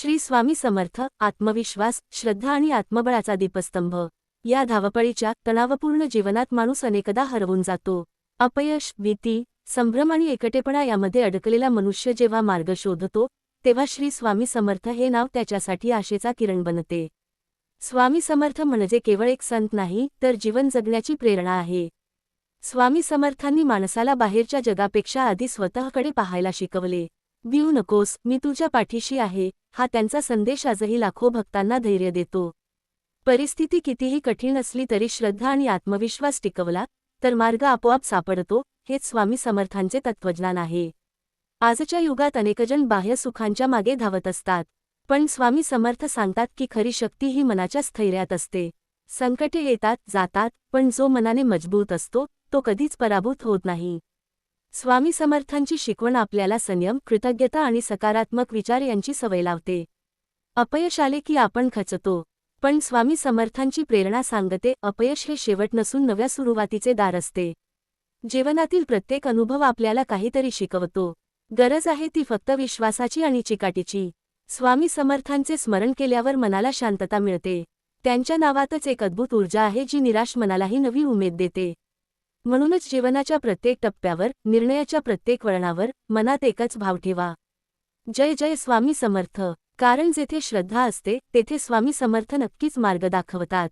श्री स्वामी समर्थ आत्मविश्वास श्रद्धा आणि आत्मबळाचा दीपस्तंभ. या धावपळीच्या तणावपूर्ण जीवनात माणूस अनेकदा हरवून जातो. अपयश भीती संभ्रम आणि एकटेपणा यामध्ये अडकलेला मनुष्य जेव्हा मार्ग शोधतो तेव्हा श्री स्वामी समर्थ हे नाव त्याच्यासाठी आशेचा किरण बनते. स्वामी समर्थ म्हणजे केवळ एक संत नाही तर जीवन जगण्याची प्रेरणा आहे. स्वामी समर्थांनी माणसाला बाहेरच्या जगापेक्षा आधी स्वतःकडे पाहायला शिकवले. भिऊ नकोस मी तुझ्या पाठीशी आहे हा त्यांचा संदेश आजही लाखो भक्तांना धैर्य देतो. परिस्थिती कितीही कठीण असली तरी श्रद्धा आणि आत्मविश्वास टिकवला तर मार्ग आपोआप सापडतो हेच स्वामी समर्थांचे तत्वज्ञान आहे. आजच्या युगात अनेकजण बाह्य सुखांच्या मागे धावत असतात पण स्वामी समर्थ सांगतात की खरी शक्ती ही मनाच्या स्थैर्यात असते. संकटे येतात जातात पण जो मनाने मजबूत असतो तो कधीच पराभूत होत नाही. स्वामी समर्थांची शिकवण आपल्याला संयम कृतज्ञता आणि सकारात्मक विचार यांची सवय लावते. अपयश आले की आपण खचतो. पण स्वामी समर्थांची प्रेरणा सांगते अपयश हे शेवट नसून नव्या सुरुवातीचे दार असते. जीवनातील प्रत्येक अनुभव आपल्याला काहीतरी शिकवतो. गरज आहे ती फक्त विश्वासाची आणि चिकाटीची. स्वामी समर्थांचे स्मरण केल्यावर मनाला शांतता मिळते. त्यांच्या नावातच एक अद्भुत ऊर्जा आहे जी निराश मनालाही नवी उमेद देते. म्हणूनच जीवनाच्या प्रत्येक टप्प्यावर निर्णयाच्या प्रत्येक वळणावर मनात एकच भाव ठेवा. जय जय स्वामी समर्थ. कारण जेथे श्रद्धा असते तेथे स्वामी समर्थ नक्कीच मार्ग दाखवतात.